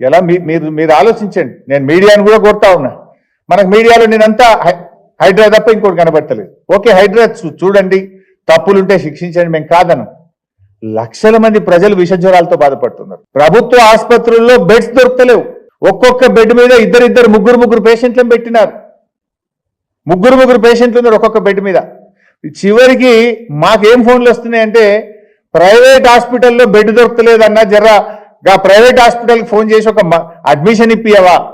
ఎలా మీ- మీరు మీరు ఆలోచించండి. నేను మీడియాను కూడా కొడతా ఉన్నా. మనకు మీడియాలో నేనంతా హై- హైడ్రా తప్ప ఇంకోటి కనబడతలేదు. ఓకే హైడ్రా చూ- చూడండి. తప్పులుంటే శిక్షించండి మేము కాదను. లక్షల మంది ప్రజలు విషజ్వరాలతో బాధపడుతున్నారు. ప్రభుత్వ ఆసుపత్రుల్లో బెడ్స్ దొరకలేవు. ఒక్కొక్క బెడ్ మీద ఇద్దరిద్దరు ముగ్గురు ముగ్గురు పేషెంట్లను పెట్టినారు. ముగ్గురు ముగ్గురు పేషెంట్లు ఉన్నారు ఒక్కొక్క బెడ్ మీద. చివరికి మాకేం ఫోన్లు వస్తున్నాయంటే ప్రైవేట్ హాస్పిటల్లో బెడ్ దొరకలేదన్నా జర్రా గా ప్రైవేట్ హాస్పిటల్కి ఫోన్ చేసి ఒక అడ్మిషన్ ఇప్పియవా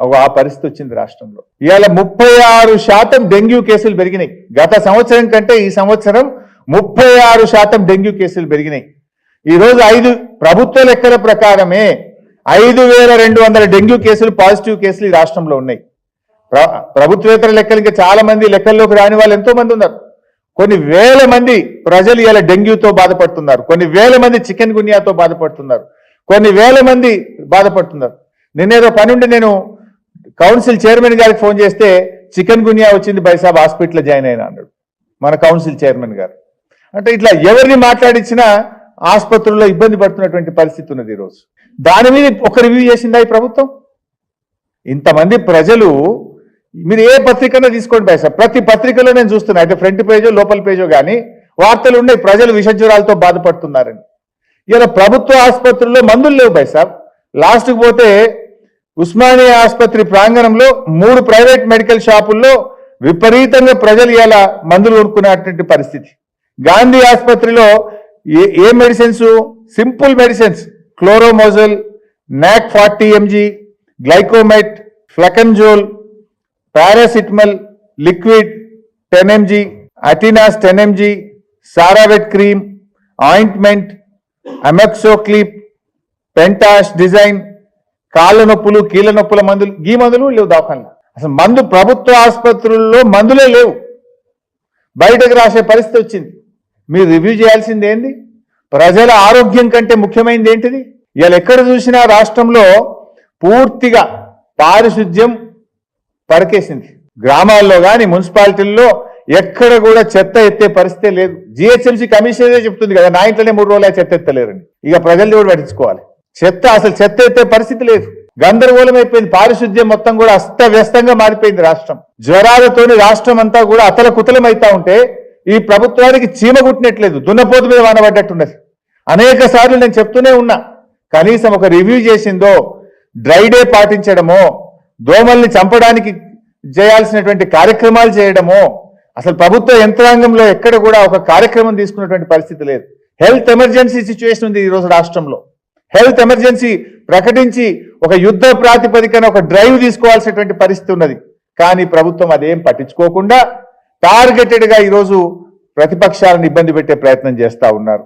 అగో ఆ పరిస్థితి వచ్చింది రాష్ట్రంలో. ఇవాళ ముప్పై ఆరు శాతం డెంగ్యూ కేసులు పెరిగినాయి. గత సంవత్సరం కంటే ఈ సంవత్సరం ముప్పై ఆరు శాతం డెంగ్యూ కేసులు పెరిగినాయి. ఈ రోజు ఐదు ప్రభుత్వ లెక్కల ప్రకారమే ఐదు వేల రెండు వందల డెంగ్యూ కేసులు పాజిటివ్ కేసులు ఈ రాష్ట్రంలో ఉన్నాయి. ప్ర- ప్రభుత్వేతర లెక్కలు ఇంకా చాలా మంది లెక్కల్లోకి రాని వాళ్ళు ఎంతో మంది ఉన్నారు. కొన్ని వేల మంది ప్రజలు ఇలా డెంగ్యూతో బాధపడుతున్నారు. కొన్ని వేల మంది చికెన్ గున్యాతో బాధపడుతున్నారు. కొన్ని వేల మంది బాధపడుతున్నారు. నిన్నేదో పని ఉండి నేను కౌన్సిల్ చైర్మన్ గారికి ఫోన్ చేస్తే చికెన్ గునియా వచ్చింది బైసాబ్ హాస్పిటల్లో జాయిన్ అయినా అన్నాడు మన కౌన్సిల్ చైర్మన్ గారు. అంటే ఇట్లా ఎవరిని మాట్లాడించినా ఆసుపత్రుల్లో ఇబ్బంది పడుతున్నటువంటి పరిస్థితి ఉన్నది ఈరోజు దాని మీద ఒక రివ్యూ చేసిందా ఈ ప్రభుత్వం? ఇంతమంది ప్రజలు మీరు ఏ పత్రికనో తీసుకోండి బైసాబ్ ప్రతి పత్రికలో నేను చూస్తున్నా. అయితే ఫ్రంట్ పేజో లోపల పేజో కానీ వార్తలు ఉన్నాయి. ప్రజలు విషజ్వరాలతో బాధపడుతున్నారని. ఇలా ప్రభుత్వ ఆసుపత్రుల్లో మందులు లేవు బై సార్ లాస్ట్కి పోతే ఉస్మానియా ఆసుపత్రి ప్రాంగణంలో మూడు ప్రైవేట్ మెడికల్ షాపుల్లో విపరీతంగా ప్రజలు ఇలా మందులు కొనుక్కునేటువంటి పరిస్థితి. గాంధీ ఆసుపత్రిలో ఏ ఏ మెడిసిన్స్? Simple medicines. క్లోరోమోజల్ నాక్ forty M గ్లైకోమైట్ fluconazole paracetamol liquid ten M అటినాస్ ten M సారావెట్ క్రీమ్ ఆయింట్మెంట్ అమెక్సోక్లిప్ పెంటాష్ డిజైన్ కాళ్ళ నొప్పులు కీళ్ళ నొప్పుల మందులు ఈ మందులు లేవు దవాఖాన అసలు మందు ప్రభుత్వ ఆసుపత్రుల్లో మందులే లేవు. బయటకు రాసే పరిస్థితి వచ్చింది. మీరు రివ్యూ చేయాల్సింది ఏంది? ప్రజల ఆరోగ్యం కంటే ముఖ్యమైనది ఏంటిది? ఇవాళ ఎక్కడ చూసినా రాష్ట్రంలో పూర్తిగా పారిశుద్ధ్యం పరకేసింది గ్రామాల్లో కానీ మున్సిపాలిటీల్లో ఎక్కడ కూడా చెత్త ఎత్తే పరిస్థితే లేదు. జిహెచ్ఎంసీ కమిషనరే చెప్తుంది కదా నా ఇంట్లోనే మూడు రోజులు చెత్త ఎత్తలేరని. ఇక ప్రజలు కూడా పట్టించుకోవాలి. చెత్త అసలు చెత్త ఎత్తే పరిస్థితి లేదు. గందరగోళం అయిపోయింది. పారిశుద్ధ్యం మొత్తం కూడా అస్తవ్యస్తంగా మారిపోయింది రాష్ట్రం. జ్వరాలతోని రాష్ట్రం అంతా కూడా అతల కుతలం అవుతా ఉంటే ఈ ప్రభుత్వానికి చీమ కుట్టినట్లేదు. దున్నపోతు మీద వానబడ్డట్టున్నది అనేక సార్లు నేను చెప్తూనే ఉన్నా కనీసం ఒక రివ్యూ చేసిందో డ్రై డే పాటించడమో దోమల్ని చంపడానికి చేయాల్సినటువంటి కార్యక్రమాలు చేయడమో అసలు ప్రభుత్వ యంత్రాంగంలో ఎక్కడ కూడా ఒక కార్యక్రమం తీసుకున్నటువంటి పరిస్థితి లేదు. హెల్త్ ఎమర్జెన్సీ సిచ్యువేషన్ ఉంది ఈరోజు రాష్ట్రంలో. హెల్త్ ఎమర్జెన్సీ ప్రకటించి ఒక యుద్ధ ప్రాతిపదికన ఒక డ్రైవ్ తీసుకోవాల్సినటువంటి పరిస్థితి ఉన్నది. కానీ ప్రభుత్వం అదేం పట్టించుకోకుండా టార్గెటెడ్గా ఈరోజు ప్రతిపక్షాలను ఇబ్బంది పెట్టే ప్రయత్నం చేస్తా ఉన్నారు.